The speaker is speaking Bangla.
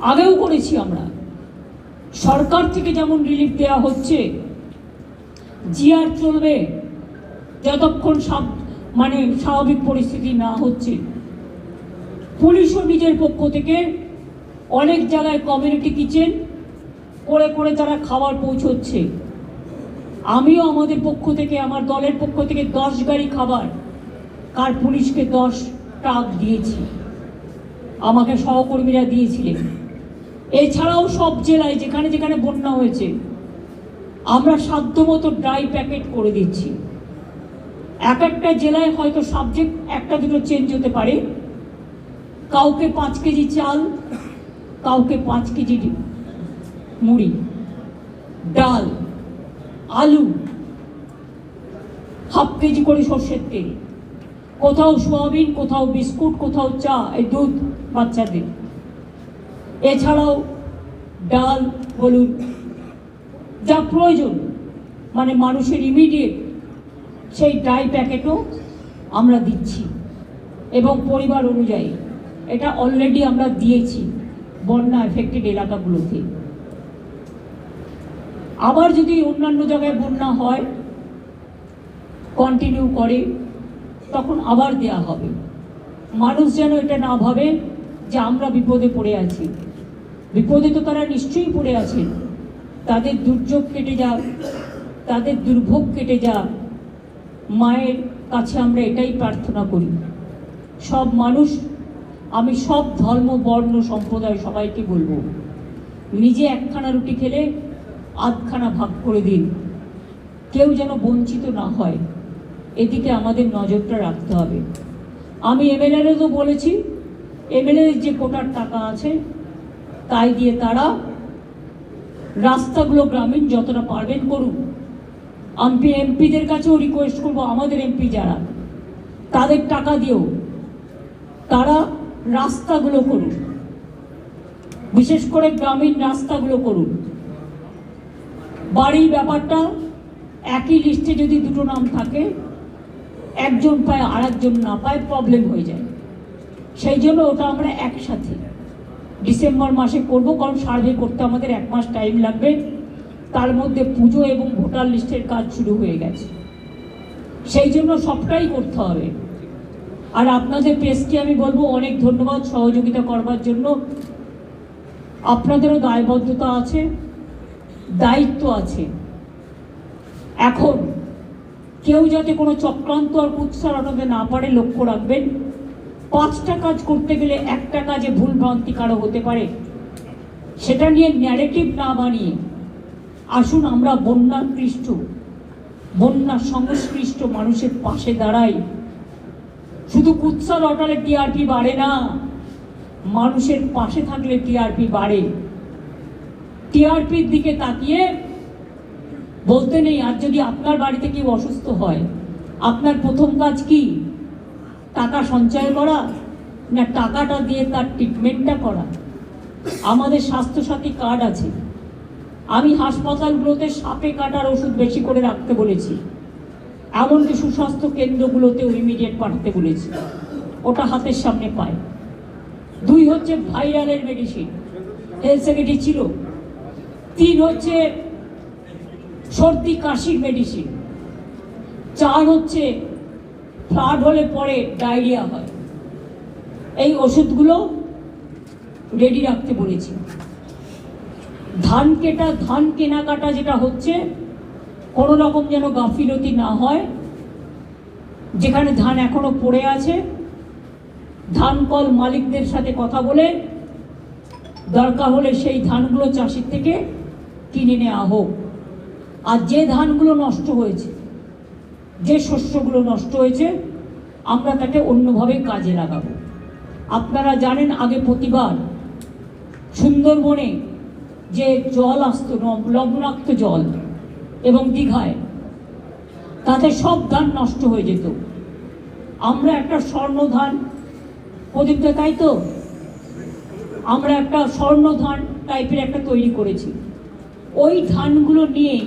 আগেও করেছি আমরা। সরকার থেকে যেমন রিলিফ দেওয়া হচ্ছে জিআর চলবে, যতক্ষণ সাব- মানে স্বাভাবিক পরিস্থিতি না হচ্ছে, পুলিশও নিজের পক্ষ থেকে অনেক জায়গায় কমিউনিটি কিচেন করে করে তারা খাবার পৌঁছচ্ছে। আমিও আমাদের পক্ষ থেকে, আমার দলের পক্ষ থেকে দশ গাড়ি খাবার, কার পুলিশকে দশ ট্রাক দিয়েছি। আমাকে সহকর্মীরা দিয়েছিলেন। এছাড়াও সব জেলায় যেখানে যেখানে বন্যা হয়েছে, আমরা সাধ্যমতো ড্রাই প্যাকেট করে দিচ্ছি। এক একটা জেলায় হয়তো সাবজেক্ট একটা দুটো চেঞ্জ হতে পারে। কাউকে পাঁচ কেজি চাল, কাউকে পাঁচ কেজি মুড়ি, ডাল, আলু, হাফ কেজি করে সর্ষের তেল। কোথাও সোয়াবিন, কোথাও বিস্কুট, কোথাও চা, এই দুধ বাচ্চাদের। এছাড়াও ডাল বলুন যা প্রয়োজন মানে মানুষের ইমিডিয়েট সেই ড্রাই প্যাকেটও আমরা দিচ্ছি। এবং পরিবার অনুযায়ী এটা অলরেডি আমরা দিয়েছি বন্যা এফেক্টেড এলাকাগুলোতে। আবার যদি অন্যান্য জায়গায় বন্যা হয় কন্টিনিউ করে, তখন আবার দেয়া হবে। মানুষ যেন এটা না ভাবে যে আমরা বিপদে পড়ে আছি। বিপদে তো তারা নিশ্চয়ই পড়ে আছেন তাদের দুর্যোগ কেটে যাক, তাদের দুর্ভোগ কেটে যাক। মায়ের কাছে আমরা এটাই প্রার্থনা করি। সব মানুষ, আমি সব ধর্ম, বর্ণ, সম্প্রদায় সবাইকে বলব, নিজে একখানা রুটি খেলে আধখানা ভাগ করে দিন। কেউ যেন বঞ্চিত না হয়, এদিকে আমাদের নজরটা রাখতে হবে। আমি এমএলএরও তো বলেছি এমএলএ যে কোটার টাকা আছে তাই দিয়ে তারা রাস্তাগুলো গ্রামীণ যতটা পারবেন করুন। আমি এমপিদের কাছেও রিকোয়েস্ট করব, আমাদের এমপি যারা, তাদের টাকা দিয়েও তারা রাস্তাগুলো করুন। বিশেষ করে গ্রামীণ রাস্তাগুলো করুন। বাড়ির ব্যাপারটা একই লিস্টে যদি দুটো নাম থাকে, একজন পায় আর একজন না পায় প্রবলেম হয়ে যায়। সেই জন্য ওটা আমরা একসাথে ডিসেম্বর মাসে করব, কারণ সার্ভে করতে আমাদের এক মাস টাইম লাগবে। তার মধ্যে পুজো এবং ভোটার লিস্টের কাজ শুরু হয়ে গেছে। সেই জন্য সবটাই করতে হবে। আর আপনাদের প্রেসকে আমি বলব, অনেক ধন্যবাদ সহযোগিতা করবার জন্য। আপনাদেরও দায়বদ্ধতা আছে, দায়িত্ব আছে। এখন কেউ যাতে কোনো চক্রান্ত আর কুৎসা রটাতে না পারে, লক্ষ্য রাখবেন। পাঁচটা কাজ করতে গেলে একটা কাজে ভুল ভ্রান্তি কারও হতে পারে, সেটা নিয়ে ন্যারেটিভ না বানিয়ে আসুন আমরা বন্যাকৃষ্ট বন্যা সংশ্লিষ্ট মানুষের পাশে দাঁড়াই। শুধু কুৎসা লটালে টিআরপি বাড়ে না, মানুষের পাশে থাকলে টিআরপি বাড়ে। টিআরপির দিকে তাকিয়ে বলতে নেই, আর যদি আপনার বাড়িতে কেউ অসুস্থ হয়, আপনার প্রথম কাজ কি? টাকা সঞ্চয় করা না টাকাটা দিয়ে তার ট্রিটমেন্টটা করা? আমাদের স্বাস্থ্যসাথী কার্ড আছে। আমি হাসপাতালগুলোতে সাপে কাটার ওষুধ বেশি করে রাখতে বলেছি। এমনকি সুস্বাস্থ্য কেন্দ্রগুলোতেও ইমিডিয়েট পাঠাতে বলেছি। ওটা হাতের সামনে পায়। দুই হচ্ছে ভাইরালের মেডিসিন হেলথ সেক্রেটারি ছিল। তিন হচ্ছে সর্দি কাশির মেডিসিন চার হচ্ছে ফ্লাড হলে পরে ডায়রিয়া হয়। এই ওষুধগুলো রেডি রাখতে বলেছি। ধান কেটা, ধান কেনাকাটা যেটা হচ্ছে, কোনো রকম যেন গাফিলতি না হয়। যেখানে ধান এখনও পড়ে আছে, ধান কল মালিকদের সাথে কথা বলে দরকার হলে সেই ধানগুলো চাষির থেকে কিনে নেওয়া হোক। আর যে ধানগুলো নষ্ট হয়েছে যে শস্যগুলো নষ্ট হয়েছে, আমরা তাকে অন্যভাবে কাজে লাগাবো। আপনারা জানেন আগে প্রতিবার সুন্দরবনে যে জল আসতো লবণাক্ত জল এবং দীঘায়, তাতে সব ধান নষ্ট হয়ে যেত। আমরা একটা স্বর্ণ ধান প্রদীপটা তাই তো? আমরা একটা স্বর্ণ ধান টাইপের একটা তৈরি করেছি। ওই ধানগুলো নিয়ে